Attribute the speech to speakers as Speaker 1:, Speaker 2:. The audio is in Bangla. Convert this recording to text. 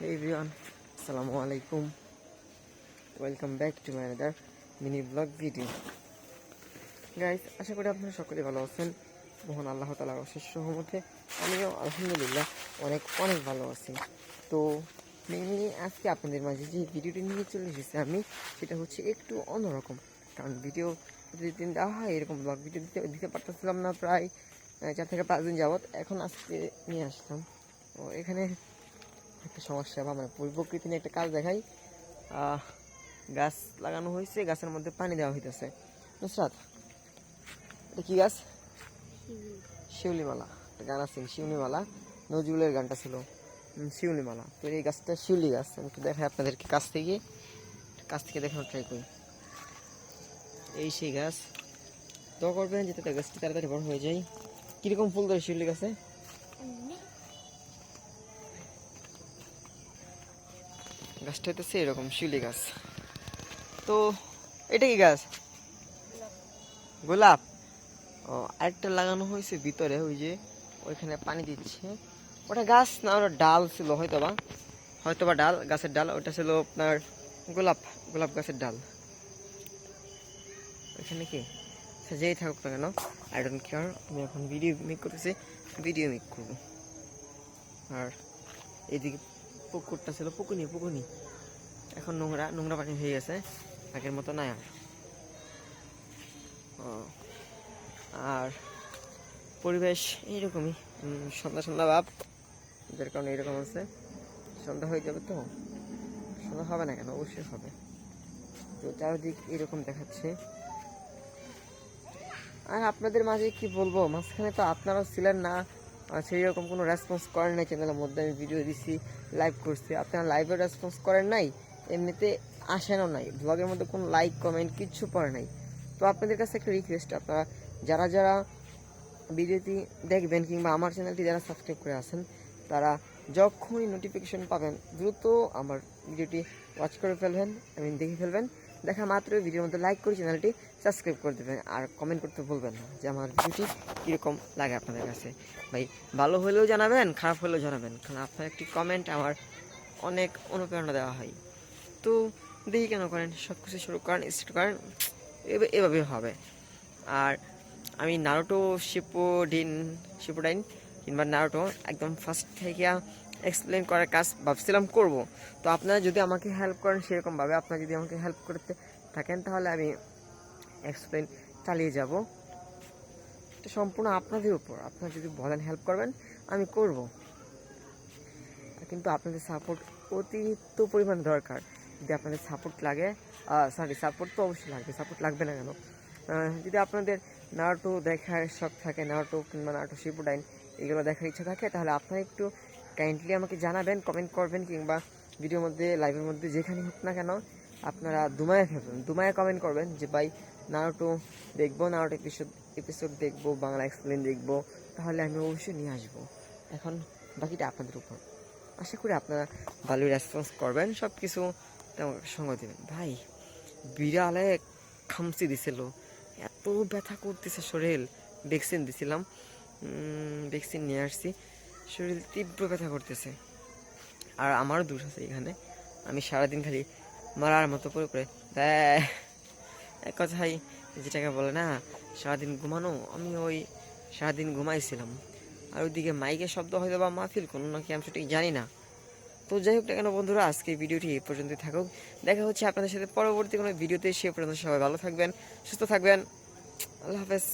Speaker 1: Everyone, Assalamu alaikum. Welcome back to my another mini vlog video. Guys আশা করি আপনারা সকলে ভালো আছেন। মোহন আল্লাহ তালার অশেষ সহমতে আমিও আলহামদুলিল্লাহ অনেক অনেক ভালো আছি। তো মেনলি আজকে আপনাদের মাঝে যে ভিডিওটি নিয়ে চলে এসেছি আমি সেটা হচ্ছে একটু অন্যরকম। কারণ ভিডিও প্রতিদিন দেওয়া হয় এরকম ব্লগ ভিডিও দিতে দিতে পারতেছিলাম না প্রায় চার থেকে পাঁচ দিন যাবত। এখন আজকে নিয়ে আসলাম। তো এখানে একটা সমস্যা বা মানে পরিপ্রকৃতি নিয়ে একটা কাজ দেখাই। গাছ লাগানো হয়েছে গাছের মধ্যে পানি দেওয়া হইতেছে। নুসরাত এটা কি গাছ? শিউলিমালা একটা গান আছে শিউলিমালা। নজরুলের গানটা ছিল শিউলিমালা। তো এই গাছটা শিউলি গাছ আমি একটু দেখাই আপনাদেরকে কাছ থেকে। কাছ থেকে দেখানোর ট্রাই করি। এই সেই গাছ। তো করবেন যাতে গাছটি তাড়াতাড়ি বড় হয়ে যায়। কীরকম ফুল ধরে শিউলি গাছে? গাছটা হইতেছে এরকম শিউলি গাছ। তো এটা কি গাছ? গোলাপ। ও, আরেকটা লাগানো হয়েছে ভিতরে, ওই যে ওইখানে পানি দিচ্ছে। ওটা গাছ না, ওটা ডাল ছিল হয়তো বা হয়তো বা ডাল, গাছের ডাল, ওটা ছিল আপনার গোলাপ গোলাপ গাছের ডাল। ওইখানে কি? সে যেই থাকুক না কেন আই ডোন্ট কেয়ার আমি এখন ভিডিও মেক করতেছি ভিডিও মেক করব। আর এইদিকে পুকুরটা ছিল পুকুনি পুকুনি। এখন নোংরা নোংরা পানি হয়ে গেছে। আগের মতো নাই আর। আর পরিবেশ এইরকমই। সন্ধ্যা সন্ধ্যা ভাব। যার কারণে এরকম আছে সন্ধ্যা হয়ে যাবে তো? সন্ধ্যা হবে না কেন? অবশ্যই হবে। তো চারিদিক এরকম দেখাচ্ছে। আর আপনাদের মাঝে কি বলব? মাঝখানে তো আপনারাও ছিলেন না। আর সেই রকম কোনো রেসপন্স করেন নাই চ্যানেলের মধ্যে? আমি ভিডিও দিছি লাইভ করছি। আপনারা লাইভে রেসপন্স করেন নাই? এমনিতে আসেনও নাই। ব্লগের মধ্যে কোনো লাইক কমেন্ট কিচ্ছু পড়ে নাই। তো আপনাদের কাছে একটা রিকোয়েস্ট আপনারা যারা যারা ভিডিওটি দেখবেন কিংবা আমার চ্যানেলটি যারা সাবস্ক্রাইব করে আছেন, তারা যখনই নোটিফিকেশন পাবেন, দ্রুত আমার ভিডিওটি ওয়াচ করে ফেলবেন আই মিন দেখে ফেলবেন। দেখা মাত্রই ভিডিওর মধ্যে লাইক করে চ্যানেলটি সাবস্ক্রাইব করে দেবেন। আর কমেন্ট করতে ভুলবেন না যে আমার ভিডিওটি কীরকম লাগে আপনাদের কাছে। ভাই, ভালো হলেও জানাবেন, খারাপ হলেও জানাবেন। কারণ আপনার একটি কমেন্ট আমার অনেক অনুপ্রেরণা দেওয়া হয়। তো দেখি কেন করেন? সব কিছু শুরু করেন স্টার্ট করেন এভাবে হবে। আর আমি নারুটো শিপোডিন শিপোডাইন কিংবা নারুটো একদম ফার্স্ট থেকে এক্সপ্লেন করার কাজ ভাবছিলাম করব। তো আপনারা যদি আমাকে হেল্প করেন সেরকমভাবে আপনারা যদি আমাকে হেল্প করতে থাকেন, তাহলে আমি এক্সপ্লেন চালিয়ে যাব। এটা সম্পূর্ণ আপনাদের উপর। আপনারা যদি বলেন হেল্প করবেন, আমি করব। কিন্তু আপনাদের সাপোর্ট অতিরিক্ত পরিমাণ দরকার। যদি আপনাদের সাপোর্ট লাগে সরি সাপোর্ট তো অবশ্যই লাগবে সাপোর্ট লাগবে না কেন? যদি আপনাদের নারটো দেখার শখ থাকে, নারটো কিংবা নারটো শিপুডাইন, এগুলো দেখার ইচ্ছা থাকে, তাহলে আপনারা একটু কাইন্ডলি আমাকে জানাবেন কমেন্ট করবেন কিংবা ভিডিওর মধ্যে লাইভের মধ্যে যেখানে হোক না কেন, আপনারা দুমায় ফেলবেন দুমায় কমেন্ট করবেন যে, ভাই, নারটো দেখব, নারটো এপিসোড এপিসোড দেখব, বাংলা এক্সপ্লেন দেখব, তাহলে আমি অবশ্যই নিয়ে আসব। এখন বাকিটা আপনাদের উপর। আশা করি আপনারা ভালো রেসপন্স করবেন সব কিছু সঙ্গ দেবেন। ভাই, বিড়ালে খামচি দিছিল। এত ব্যথা করতেছে শরীর। ভ্যাকসিন দিছিলাম। ভ্যাকসিন নিয়ে আসছি। শরীর তীব্র ব্যথা করতেছে। আর আমারও দোষ আছে এখানে। আমি সারাদিন খালি মারার মতো করে করে এক কথাই যেটাকে বলে না, সারাদিন ঘুমানো, আমি ওই সারাদিন ঘুমাইছিলাম। আর ওইদিকে মাইকের শব্দ হয়তো বা মাহফিল, কোনো নাকি আমি সঠিক জানি না। তো যাই হোক না কেন বন্ধুরা আজকে ভিডিওটি এই পর্যন্তই থাকুক। দেখা হচ্ছে আপনাদের সাথে পরবর্তী কোনো ভিডিওতে, সে পর্যন্ত সবাই ভালো থাকবেন, সুস্থ থাকবেন। আল্লাহ হাফেজ।